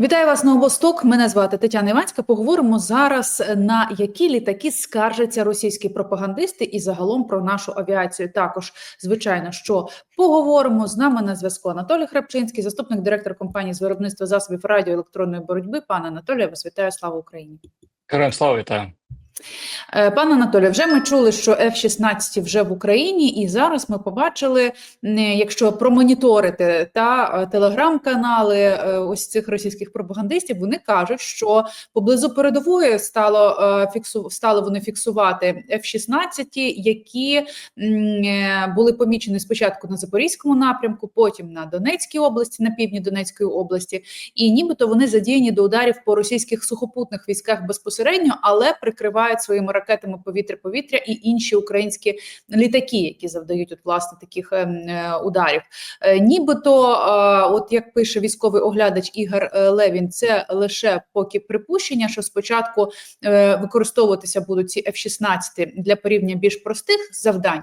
Вітаю вас Новосток. Мене звати Тетяна Іванська. Поговоримо зараз на які літаки скаржаться російські пропагандисти і загалом про нашу авіацію. Також звичайно, що поговоримо з нами на зв'язку. Анатолій Храпчинський, заступник директора компанії з виробництва засобів радіоелектронної боротьби. Пане Анатолію, вас вітаю. Слава Україні. Героям слава вітаю. Е, Пане Анатолію, вже ми чули, що F-16 вже в Україні, і зараз ми побачили, якщо промоніторити та е, телеграм-канали е, ось цих російських пропагандистів, вони кажуть, що поблизу передової стало фіксу стали вони фіксувати F-16, які були помічені спочатку на Запорізькому напрямку, потім на Донецькій області, на півдні Донецької області, і нібито вони задіяні до ударів по російських сухопутних військах безпосередньо, але прикривають своїми ракетами повітря-повітря і інші українські літаки, які завдають от власне таких ем, е, ударів. Е, нібито, е, от як пише військовий оглядач Ігор Левін, це лише поки припущення, що спочатку використовуватися будуть ці F-16 для порівняння більш простих завдань,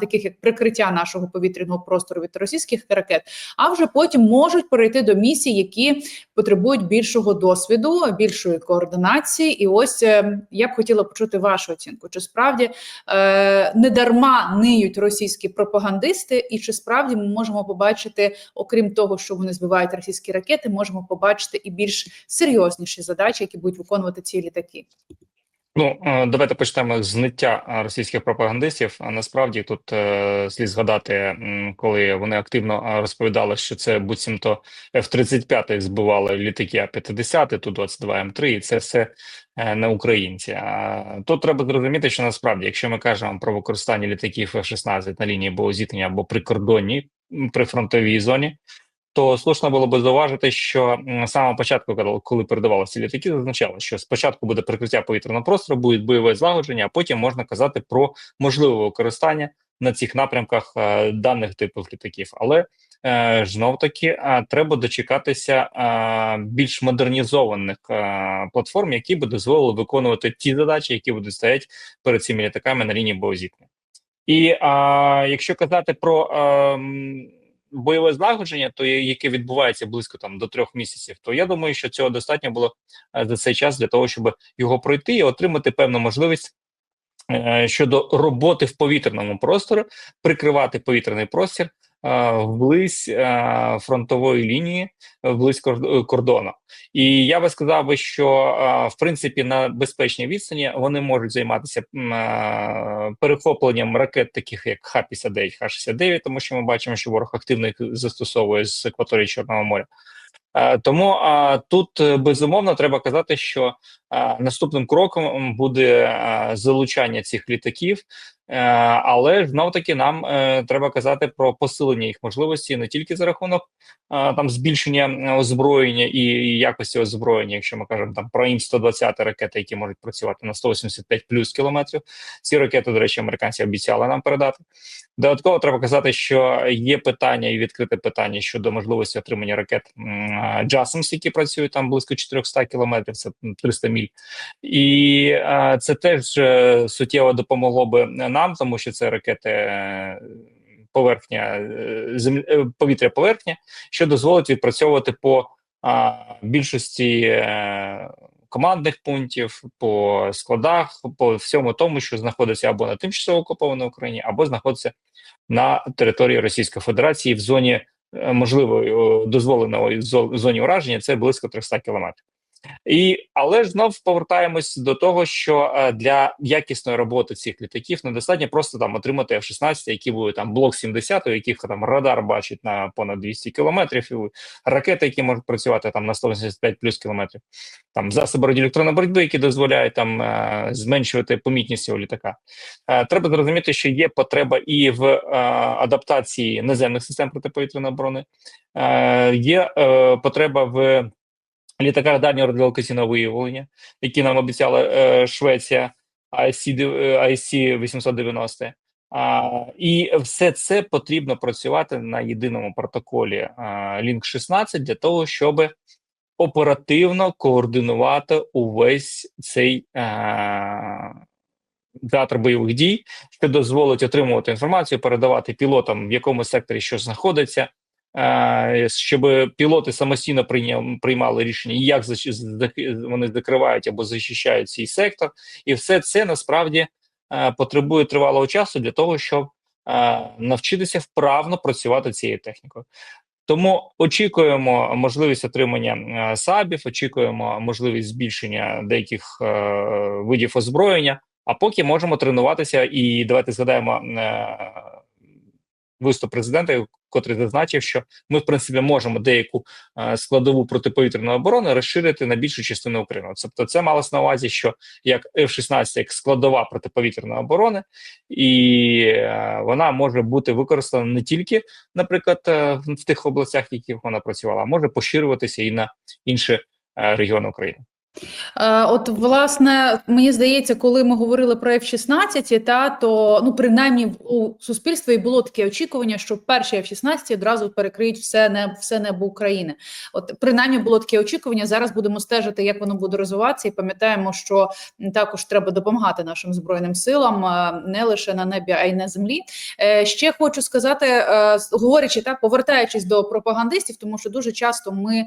таких як прикриття нашого повітряного простору від російських ракет, а вже потім можуть перейти до місій, які потребують більшого досвіду, більшої координації. І ось е, я б хотіла почути вашу оцінку. Чи справді е, не дарма ниють російські пропагандисти, і чи справді ми можемо побачити, окрім того, що вони збивають російські ракети, можемо побачити і більш серйозніші задачі, які будуть виконувати ці літаки? Ну е, давайте почнемо з зниття е, російських пропагандистів. А насправді тут е, слід згадати, коли вони активно розповідали, що це буцімто F-35 збивали літаки А-50, ту 22 М3, і це все не українці. А тут треба зрозуміти, що насправді, якщо ми кажемо про використання літаків F-16 на лінії боєзіткнення або прикордонній м, прифронтовій зоні. То слушно було би зауважити, що м, з самого початку, коли- передавалися літаки, зазначало, що спочатку буде прикриття повітряного простору, буде бойове злагодження, а потім можна казати про можливе використання на цих напрямках е, даних типів літаків. Але е, знов таки е, треба дочекатися е, більш модернізованих платформ, які би дозволили виконувати ті задачі, які будуть стояти перед цими літаками на лінії боєзіткнення. І е, якщо казати про ем, бойове злагодження, то яке відбувається близько там до трьох місяців, то я думаю, що цього достатньо було е, за цей час для того, щоб його пройти і отримати певну можливість е, щодо роботи в повітряному просторі, прикривати повітряний простір вблизь е, фронтової лінії, е, вблизь кордону. І я би сказав що е, в принципі на безпечній відстані вони можуть займатися е, перехопленням ракет, таких як Х-59, Х-69, тому що ми бачимо, що ворог активно їх застосовує з акваторії Чорного моря. Е, Тому а, тут е, безумовно треба казати, що наступним кроком буде залучання цих літаків, е, але знов таки нам е, треба казати про посилення їх можливості не тільки за рахунок там збільшення озброєння і, і якості озброєння, якщо ми кажемо там про ім 120 ракети, які можуть працювати на 185 плюс кілометрів. Ці ракети, до речі, американці обіцяли нам передати. Додатково треба казати, що є питання і відкрите питання щодо можливості отримання ракет JASMS, які працюють там близько 400 кілометрів, це 300 міль, і е, це теж е, суттєво допомогло би нам, тому що це ракети. е, Поверхня е, землі е, повітря поверхня, що дозволить відпрацьовувати по а, більшості е, командних пунктів, по складах, по всьому тому, що знаходиться або на тимчасово окупованій Україні, або знаходиться на території Російської Федерації в зоні можливої дозволеної зо- зоні ураження. Це близько 300 кілометрів. І але ж знов повертаємось до того, що е, для якісної роботи цих літаків недостатньо просто там отримати F-16, які будуть там блок 70, у яких там радар бачить на понад 200 кілометрів, і ракети, які можуть працювати там на 185 плюс кілометрів, там засоби радіоелектронної боротьби, які дозволяють там е, зменшувати помітність цього літака. Е, треба зрозуміти, що є потреба і в адаптації наземних систем протиповітряної оборони, є потреба в літаках дальнього радіолокаційного виявлення, які нам обіцяла е, Швеція IC, IC 890. А, і все це потрібно працювати на єдиному протоколі Link 16 для того, щоб оперативно координувати увесь цей а, театр бойових дій, що дозволить отримувати інформацію, передавати пілотам, в якому секторі що знаходиться, е, щоб пілоти самостійно приймали рішення, як вони закривають або захищають цей сектор, і все це насправді потребує тривалого часу для того, щоб навчитися вправно працювати цією технікою. Тому очікуємо можливість отримання САБів, очікуємо можливість збільшення деяких е, видів озброєння. А поки можемо тренуватися, і давайте згадаємо е, виступ президента, котрий зазначив, що ми в принципі можемо деяку е, складову протиповітряної оборони розширити на більшу частину України. Тобто, це малось на увазі, що як F-16 як складова протиповітряної оборони, і е, вона може бути використана не тільки, наприклад, е, в тих областях, в яких вона працювала, а може поширюватися і на інші регіони України. Е, От, власне, мені здається, коли ми говорили про F-16, та то ну принаймні у суспільстві було таке очікування, що перші F-16 одразу перекриють все не все небо України. От принаймні було таке очікування. Зараз будемо стежити, як воно буде розвиватися, і пам'ятаємо, що також треба допомагати нашим збройним силам е, не лише на небі, а й на землі. Е, Ще хочу сказати, говорячи так, повертаючись до пропагандистів, тому що дуже часто ми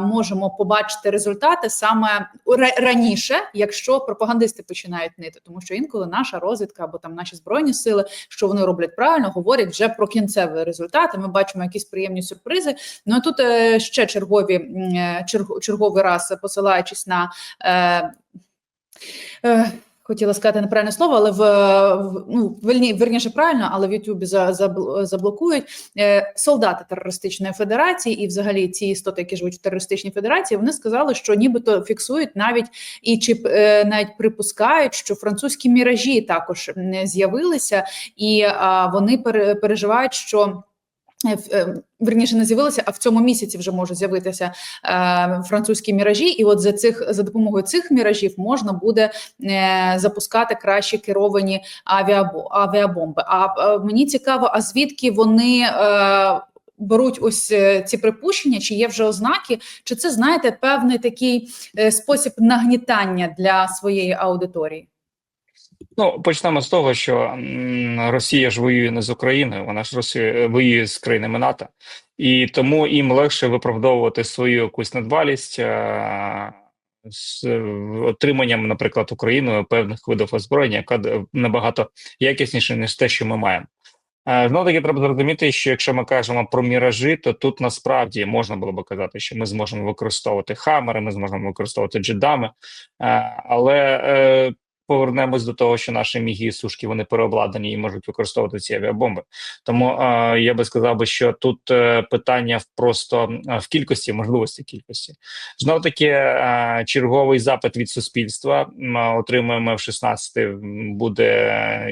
можемо побачити результати саме ра- раніше, якщо пропагандисти починають нити, тому що інколи наша розвідка або там наші збройні сили, що вони роблять правильно, говорять вже про кінцеві результати. Ми бачимо якісь приємні сюрпризи. Ну а тут е, ще чергові е, черговий раз посилаючись на. Е, Хотіла сказати неправильне слово, але в, в ну вельні, верніше правильно, але в Ютубі за, забл- заблокують е, солдати терористичної федерації і, взагалі, ці істоти, які живуть в терористичній федерації, вони сказали, що нібито фіксують навіть і чи е, навіть припускають, що французькі міражі також м, з'явилися, і а, вони пере, переживають, що. Е, Верніше не з'явилися, а в цьому місяці вже можуть з'явитися е, французькі міражі, і от за цих за допомогою цих міражів можна буде е, запускати краще керовані авіабо, авіабомби. А е, мені цікаво, а звідки вони е, беруть ось е, ці припущення, чи є вже ознаки, чи це знаєте певний такий е, спосіб нагнітання для своєї аудиторії? Ну, почнемо з того, що Росія ж воює не з Україною, вона ж Росія воює з країнами НАТО, і тому їм легше виправдовувати свою якусь недбалість е, з отриманням, наприклад, Україною певних видів озброєння, яка набагато якісніше ніж те, що ми маємо. Е, Знову таки треба зрозуміти, що якщо ми кажемо про міражі, то тут насправді можна було би казати, що ми зможемо використовувати хамери, ми зможемо використовувати джедами, е, але повернемось до того, що наші міги і сушки вони переобладнані і можуть використовувати ці авіабомби. Тому е, я би сказав би, що тут е, питання просто е, в кількості, можливості кількості. Знов таки, е, черговий запит від суспільства. М, Отримуємо в 16 буде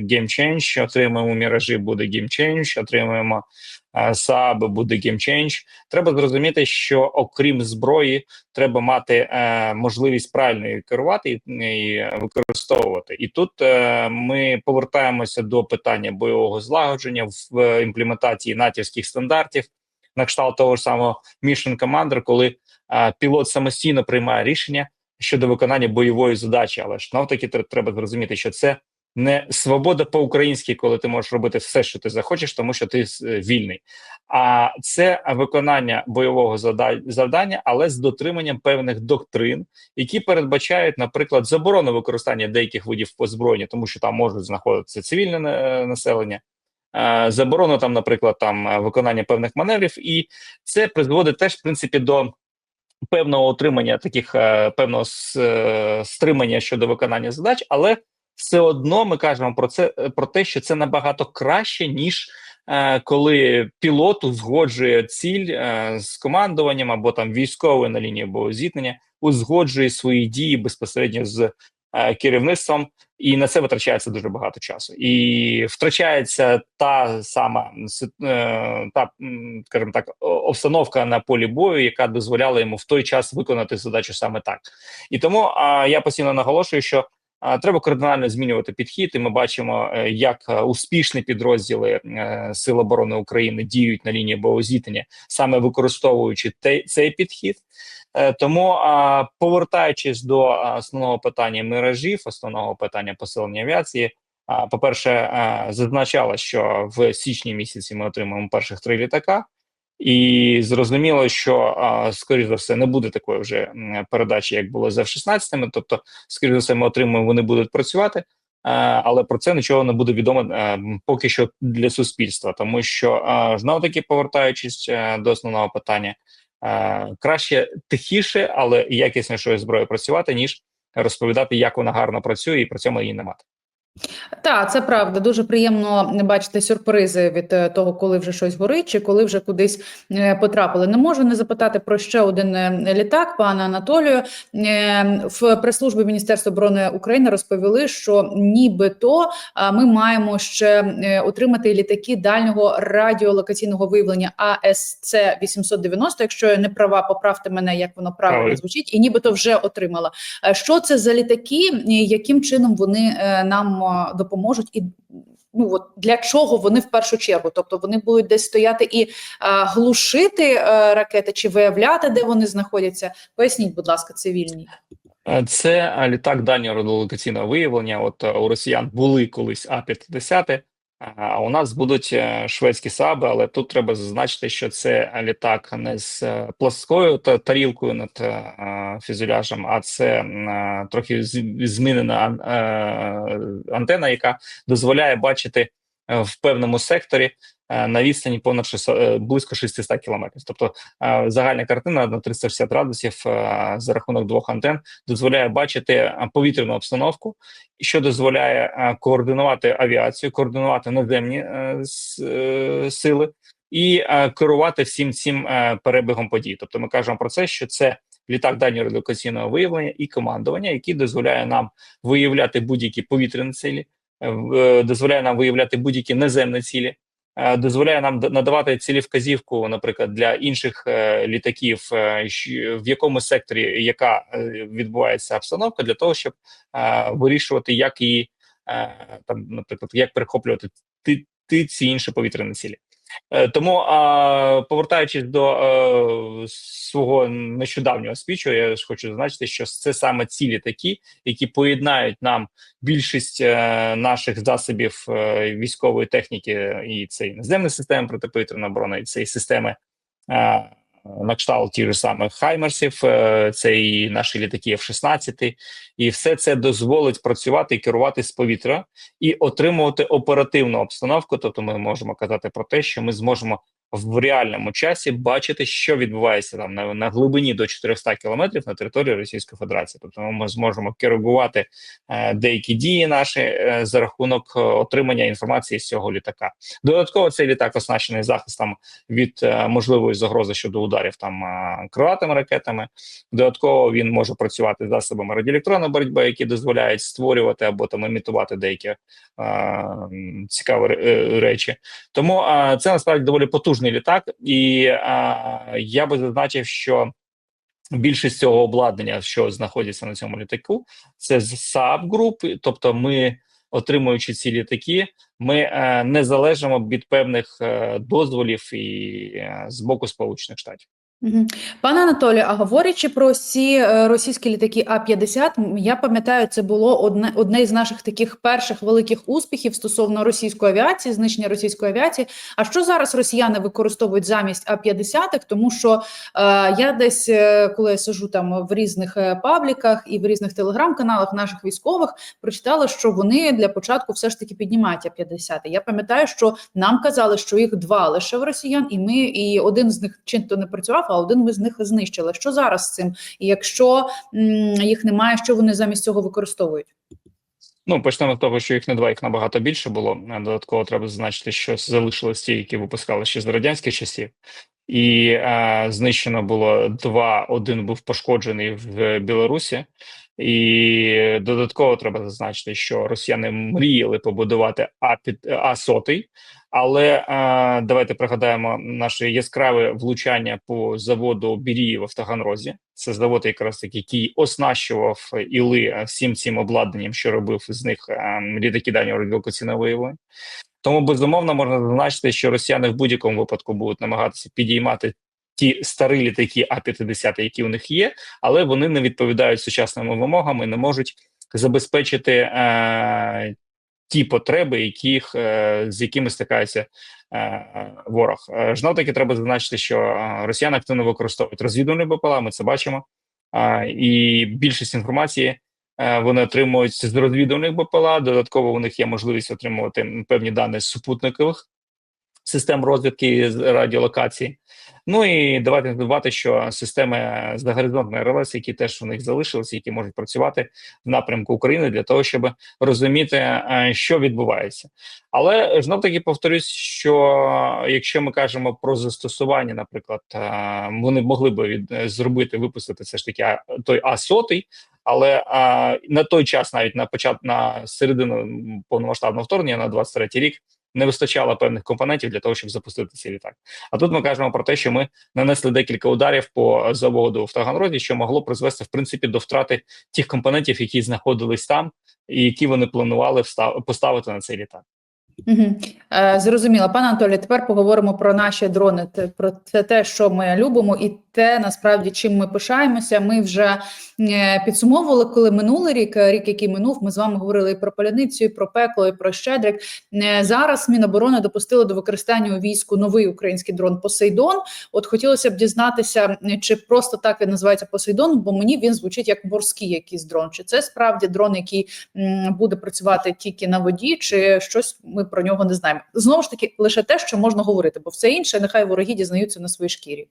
Game Change, отримуємо міражі, буде Game Change, отримуємо САБ, буде Game Change. Треба зрозуміти, що окрім зброї, треба мати е, можливість правильно її керувати і, і використовувати. І тут е, ми повертаємося до питання бойового злагодження в е, імплементації натівських стандартів, на кшталт того ж самого Mission Commander, коли е, пілот самостійно приймає рішення щодо виконання бойової задачі. Але ж навтаки треба зрозуміти, що це не свобода по-українськи, коли ти можеш робити все, що ти захочеш, тому що ти е, вільний. А це виконання бойового завдання, але з дотриманням певних доктрин, які передбачають, наприклад, заборону використання деяких видів озброєння, тому що там можуть знаходитися цивільне е, населення. е, Заборону там, наприклад, там виконання певних маневрів, і це призводить теж в принципі до певного отримання таких певного стримання щодо виконання задач, але все одно ми кажемо про це е, про те, що це набагато краще ніж е, коли пілот узгоджує ціль е, з командуванням або там військовою на лінії боєзіткнення, узгоджує свої дії безпосередньо з керівництвом, і на це витрачається дуже багато часу. І втрачається та сама та, скажімо так, обстановка на полі бою, яка дозволяла йому в той час виконати задачу саме так. І тому я постійно наголошую, що треба кардинально змінювати підхід, і ми бачимо, е, як е, успішні підрозділи е, Сил оборони України діють на лінії боєзіткнення, саме використовуючи цей підхід. Тому, повертаючись до основного питання миражів, основного питання посилення авіації. а, По-перше, а, зазначало, що в січні місяці ми отримаємо перших три літака. І зрозуміло, що скоріш за все не буде такої вже передачі, як було з F-16, Тобто, скоріш за все, ми отримуємо, вони будуть працювати, е, але про це нічого не буде відомо е, поки що для суспільства, тому що знову таки повертаючись е, до основного питання, краще тихіше, але якіснішою зброєю працювати, ніж розповідати, як вона гарно працює, і при цьому її не мати. Так, це правда. Дуже приємно бачити сюрпризи від е, того, коли вже щось горить, чи коли вже кудись е, потрапили. Не можу не запитати про ще один е, літак, пана Анатолію. В прес-службі Міністерства оборони України розповіли, що нібито ми маємо ще отримати літаки дальнього радіолокаційного виявлення АСЦ 890 Якщо я не права, поправте мене, як воно правильно звучить, і нібито вже отримала. Що це за літаки? Яким чином вони нам допоможуть і ну от для чого вони в першу чергу? Тобто вони будуть десь стояти і е, глушити е, ракети чи виявляти, де вони знаходяться? Поясніть, будь ласка, цивільні. Е, Це е, літак дальнього радіолокаційного виявлення. От е, у росіян були колись А-50, е, а у нас будуть е, шведські саби, але тут треба зазначити, що це літак не з е, плоскою та тарілкою над е, фюзеляжем, а це трохи змінена ан- антена, яка дозволяє бачити в певному секторі е, на відстані понад 600, е, близько 600 кілометрів. Тобто е, загальна картина на 360 градусів е, за рахунок двох антен дозволяє бачити е, повітряну обстановку, що дозволяє е, координувати авіацію, координувати наземні е, е, сили і е, керувати всім цим е, перебігом подій. Тобто, ми кажемо про це, що це літак дальнього радіолокаційного виявлення і командування, який дозволяє нам виявляти будь-які повітряні цілі, е, е, дозволяє нам виявляти будь-які наземні цілі. е, Дозволяє нам надавати цілі вказівку, наприклад, для інших е, літаків, е, в якому секторі яка е, відбувається обстановка, для того, щоб е, вирішувати, як її е, там, наприклад, як перехоплювати ти, ти ці інші повітряні цілі. Е, Тому, повертаючись до е, свого нещодавнього спічу, я хочу зазначити, що це саме цілі такі, які поєднають нам більшість е, наших засобів військової техніки, і це наземний системи протиповітряної оборони, і це системи. На кшталт ті ж самих Хаймерсів, е, це і наші літаки F-16, і все це дозволить працювати і керувати з повітря і отримувати оперативну обстановку. Тобто, ми можемо казати про те, що ми зможемо в реальному часі бачити, що відбувається там на, на глибині до 400 кілометрів на території Російської Федерації. Тобто, ми зможемо керувати е, деякі дії наші е, за рахунок е, отримання інформації з цього літака. Додатково цей літак оснащений захистом від е, можливої загрози щодо ударів там е, крилатими ракетами. Додатково він може працювати засобами радіоелектронної боротьби, які дозволяють створювати або там імітувати деякі е, цікаві е, речі. Тому е, це насправді доволі потужний літак, і а, я би зазначив, що. Більшість цього обладнання, що знаходиться на цьому літаку, це з Saab Group, тобто ми, отримуючи ці літаки, ми е, не залежимо від певних е, дозволів і е, з боку Сполучених Штатів. Пане Анатолію, а говорячи про ці е, російські літаки А-50, м, я пам'ятаю, це було одне, одне із наших таких перших великих успіхів стосовно російської авіації, знищення російської авіації. А що зараз росіяни використовують замість А-50? Тому що е, я десь, е, коли я сижу там в різних е, пабліках і в різних телеграм-каналах наших військових, прочитала, що вони для початку все ж таки піднімають А-50. Я пам'ятаю, що нам казали, що їх два лише в росіян, і ми і один з них чи то не працював, а один ми з них знищили. Що зараз з цим? І якщо їх немає, що вони замість цього використовують? Ну, почнемо з того, що їх не два, їх набагато більше було. Додатково треба зазначити, що залишились ті, які випускали ще з радянських часів. І е, знищено було два. Один був пошкоджений в Білорусі, і додатково треба зазначити, що росіяни мріяли побудувати А під А сотий. Але е, давайте пригадаємо наше яскраве влучання по заводу Біріїв в Таганрозі. Це завод, якраз таки, який оснащував іли е, всім цим обладнанням, що робив з них е, літаки дальнього радіолокаційного виявлення. Тому безумовно можна зазначити, що росіяни в будь-якому випадку будуть намагатися підіймати ті старі літаки А-50, які у них є, але вони не відповідають сучасним вимогам і не можуть забезпечити е, ті потреби, яких, е, з якими стикаються е, ворог. Е, Знов таки треба зазначити, що е, росіяни активно використовують розвідувальні БПЛА. Ми це бачимо. І більшість інформації е, вони отримують з розвідувальних БПЛА. Додатково у них є можливість отримувати певні дані з супутникових систем розвідки з радіолокації. Ну і давайте не забувати, що системи загоризонтної РЛС, які теж у них залишилися, які можуть працювати в напрямку України для того, щоб розуміти, е, що відбувається. Але знов таки повторюсь, що якщо ми кажемо про застосування, наприклад, е, вони могли би від е, зробити випустити все ж таки той А сотий. Але а, на той час, навіть на початку на середину повномасштабного вторгнення на 23 рік, не вистачало певних компонентів для того, щоб запустити цей літак. А тут ми кажемо про те, що ми нанесли декілька ударів по заводу в Таганроді, що могло призвести в принципі до втрати тих компонентів, які знаходились там, і які вони планували встав- поставити на цей літак. Угу. Е, зрозуміло. Пане Анатолій, тепер поговоримо про наші дрони, про це те, що ми любимо, і те, насправді, чим ми пишаємося. Ми вже е, підсумовували, коли минулий рік, е, рік, який минув, ми з вами говорили і про паляницю, і про пекло, і про щедрик. Е, Зараз Міноборони допустили до використання у війську новий український дрон Посейдон. От хотілося б дізнатися, чи просто так він називається Посейдон, бо мені він звучить як морський якийсь дрон. Чи це справді дрон, який буде працювати тільки на воді, чи щось ми про нього не знаємо. Знову ж таки, лише те, що можна говорити, бо все інше нехай вороги дізнаються на своїй шкірі.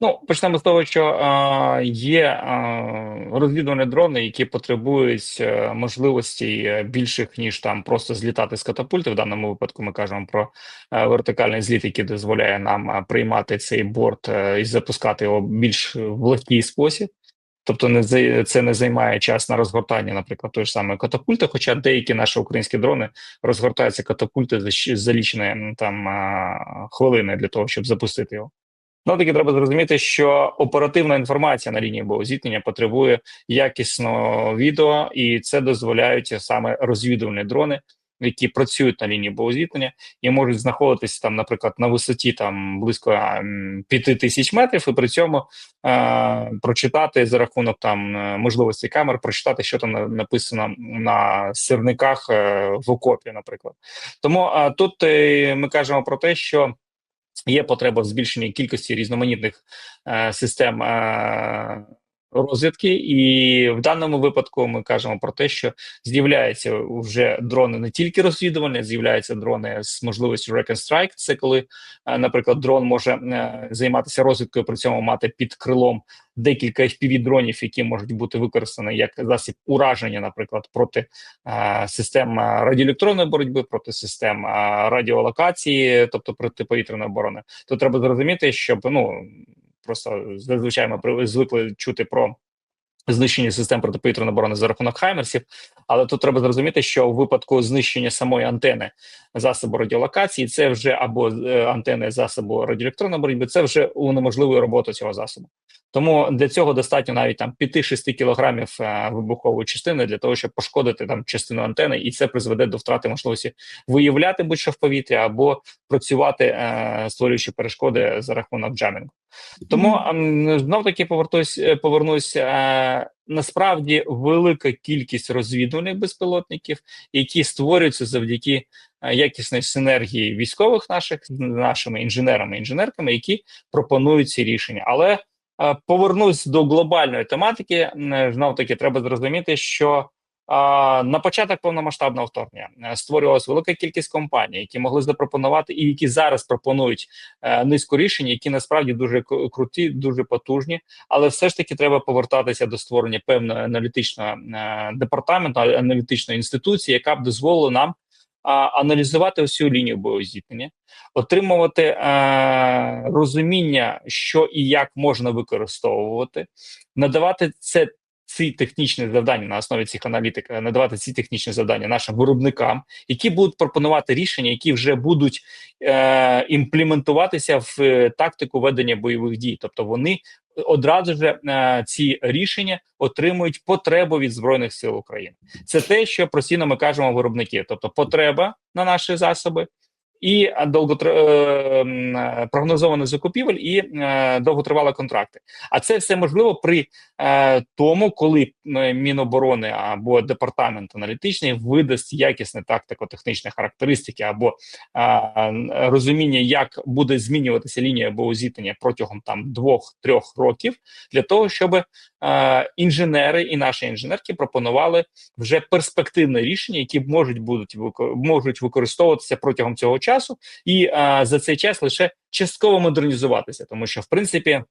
Ну, почнемо з того, що е, є е, розвідувальні дрони, які потребують е, можливостей е, більших ніж там просто злітати з катапульти. В даному випадку ми кажемо про вертикальний зліт, який дозволяє нам приймати цей борт і запускати його більш в легкий спосіб. Тобто не це не займає час на розгортання, наприклад, тої ж самої катапульти. Хоча деякі наші українські дрони розгортаються катапульти за за лічені там хвилини для того, щоб запустити його. Ну, таки треба зрозуміти, що оперативна інформація на лінії боєзіткнення потребує якісного відео, і це дозволяють саме розвідувальні дрони, які працюють на лінії боєзіткнення і можуть знаходитися там, наприклад, на висоті там близько п'яти тисяч метрів, і при цьому е, прочитати за рахунок там е, можливості камер, прочитати, що там написано на сирниках е, в окопі, наприклад. Тому е, тут е, ми кажемо про те, що є потреба в збільшенні кількості різноманітних е, систем е, розвідки, і в даному випадку ми кажемо про те, що з'являються вже дрони не тільки розвідувальні, з'являються дрони з можливістю Rack and Strike. Це коли, е, наприклад, дрон може е, займатися розвідкою, при цьому мати під крилом декілька fpv дронів, які можуть бути використані як засіб ураження, наприклад, проти е, систем радіоелектронної боротьби, проти систем радіолокації, тобто протиповітряної оборони. То треба зрозуміти, щоб ну просто зазвичай ми звикли чути про. Знищення систем протиповітряної оборони за рахунок хаймерсів, але тут треба зрозуміти, що у випадку знищення самої антени засобу радіолокації, це вже або е, антени засобу радіоелектронної боротьби, це вже унеможливує роботу цього засобу. Тому для цього достатньо навіть там 5-6 кілограмів е, вибухової частини для того, щоб пошкодити там частину антени, і це призведе до втрати можливості виявляти будь-що в повітрі або працювати, е, створюючи перешкоди за рахунок джамінгу. Тому знов таки повертусь, повернусь. Насправді велика кількість розвідувальних безпілотників, які створюються завдяки е, якісної синергії військових наших нашими інженерами, інженерками, які пропонують ці рішення. Але е, повернусь до глобальної тематики. Знов таки треба зрозуміти, що на початок повномасштабного вторгнення е, створювалася велика кількість компаній, які могли запропонувати, і які зараз пропонують е, низку рішень, які насправді дуже круті, дуже потужні. Але все ж таки треба повертатися до створення певного аналітичного е, департаменту, аналітичної інституції, яка б дозволила нам аналізувати всю лінію боєзіткнення, отримувати розуміння, що і як можна використовувати, надавати це. Ці технічні завдання на основі цих аналітик е, надавати ці технічні завдання нашим виробникам, які будуть пропонувати рішення, які вже будуть е, імплементуватися в е, тактику ведення бойових дій. Тобто вони одразу ж е, ці рішення отримують потребу від збройних сил України. Це те, що постійно ми кажемо виробники, тобто потреба на наші засоби. І довготр... е, е, прогнозованих закупівель і е, довготривалі контракти. А це все можливо при тому, коли е, Міноборони або департамент аналітичний видасть якісне тактико-технічні характеристики або розуміння, як буде змінюватися лінія боєзіткнення протягом там двох-трьох років, для того, щоб інженери і наші інженерки пропонували вже перспективне рішення, які можуть вико- можуть використовуватися протягом цього часу, і а, за цей час лише частково модернізуватися, тому що в принципі.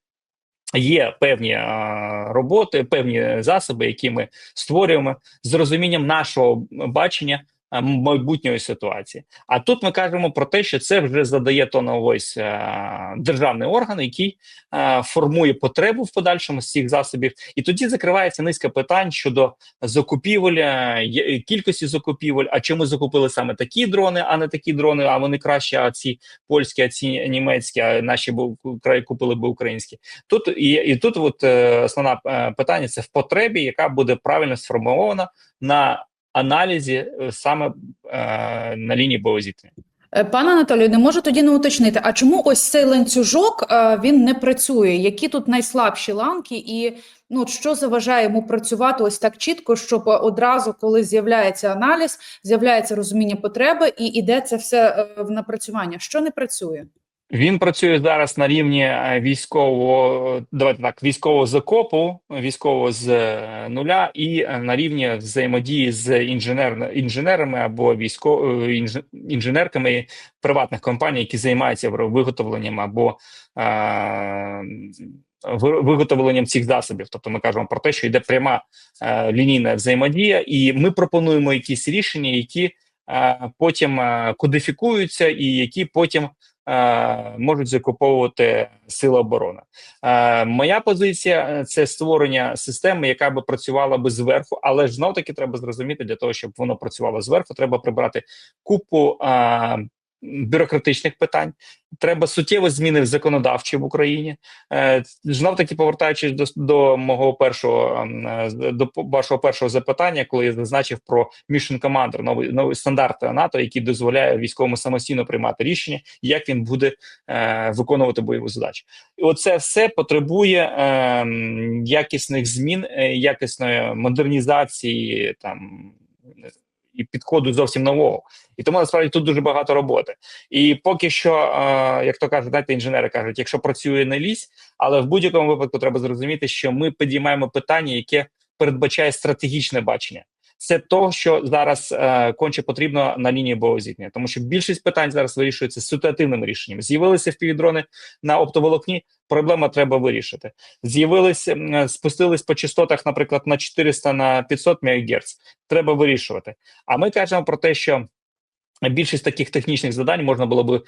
Є певні а, роботи, певні засоби, які ми створюємо з розумінням нашого бачення е, майбутньої ситуації. А тут ми кажемо про те, що це вже задає тон ось е, державний орган, який е, формує потребу в подальшому з цих засобів, і тоді закривається низка питань щодо закупівель, е, кількості закупівель. А чому закупили саме такі дрони, а не такі дрони? А вони краще, а ці польські, а ці німецькі, а наші б купили б українські. Тут і, і тут, от е, основне е, питання це в потребі, яка буде правильно сформована на аналізі е, саме е, на лінії боєзіткнення. Е, Пане Анатолію, не можу тоді не уточнити, а чому ось цей ланцюжок е, він не працює? Які тут найслабші ланки, і ну що заважає йому працювати ось так чітко, щоб одразу, коли з'являється аналіз, з'являється розуміння потреби і іде це все в напрацювання? Що не працює? Він працює зараз на рівні е, військового, давайте так, військового закопу, військового з е, нуля, і е, на рівні взаємодії з інженер, інженерами або військо, інж, інженерками приватних компаній, які займаються виготовленням або е, виготовленням цих засобів. Тобто ми кажемо про те, що йде пряма е, лінійна взаємодія, і ми пропонуємо якісь рішення, які е, потім кодифікуються, і які потім можуть закуповувати сили оборони. Е, моя позиція е, це створення системи, яка би працювала би зверху, але ж знов таки треба зрозуміти для того, щоб воно працювало зверху. Треба прибрати купу е, бюрократичних питань. Треба суттєво зміни в законодавчі в Україні. Е, знов таки повертаючись до, до мого першого ем, е, до вашого першого запитання, коли я зазначив про Mission Commander, новий новий стандарт НАТО, який дозволяє військовому самостійно приймати рішення, як він буде е, виконувати бойову задачу. І оце все потребує е, якісних змін, е, якісної модернізації там і підходу зовсім нового. І тому насправді тут дуже багато роботи. І поки що, е, як то кажуть, знаєте, інженери кажуть, якщо працює не лізь, але в будь-якому випадку треба зрозуміти, що ми підіймаємо питання, яке передбачає стратегічне бачення. Це то, що зараз е, конче потрібно на лінії боєзіткнення, тому що більшість питань зараз вирішується ситуативним рішенням. З'явилися впівдрони на оптоволокні. Проблема треба вирішити. З'явились, спустились по частотах, наприклад, на 400 на 500 МГц. Треба вирішувати. А ми кажемо про те, що більшість таких технічних завдань можна було би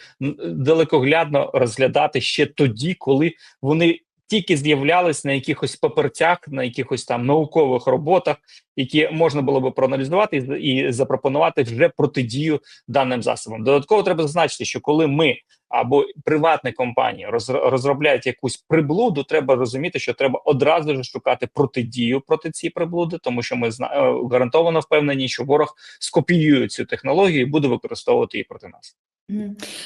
далекоглядно розглядати ще тоді, коли вони тільки з'являлись на якихось папірцях, на якихось там наукових роботах, які можна було би проаналізувати і, запропонувати вже протидію даним засобам. Додатково треба зазначити, що коли ми або приватні компанії роз, розробляють якусь приблуду, треба розуміти, що треба одразу ж шукати протидію проти цієї приблуди, тому що ми е, гарантовано впевнені, що ворог скопіює цю технологію і буде використовувати її проти нас.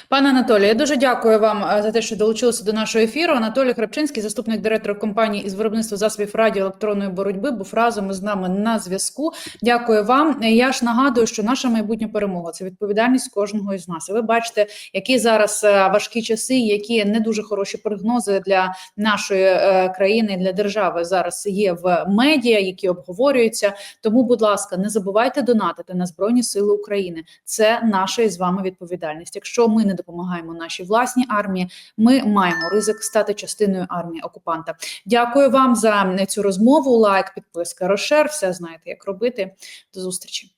Пане Анатолію, я дуже дякую вам е, за те, що долучилися до нашого ефіру. Анатолій Храпчинський, заступник директора компанії із виробництва засобів радіоелектронної боротьби, був разом із нами на зв'язку. Дякую вам. Е, Я ж нагадую, що наша майбутня перемога це відповідальність кожного із нас. Ви бачите, які зараз е, важкі часи, які не дуже хороші прогнози для нашої країни, для держави зараз є в медіа, які обговорюються. Тому, будь ласка, не забувайте донатити на Збройні Сили України. Це наша із вами відповідальність. Якщо ми не допомагаємо нашій власній армії, ми маємо ризик стати частиною армії окупанта. Дякую вам за цю розмову. Лайк, підписка, розшер. Все знаєте, як робити. До зустрічі.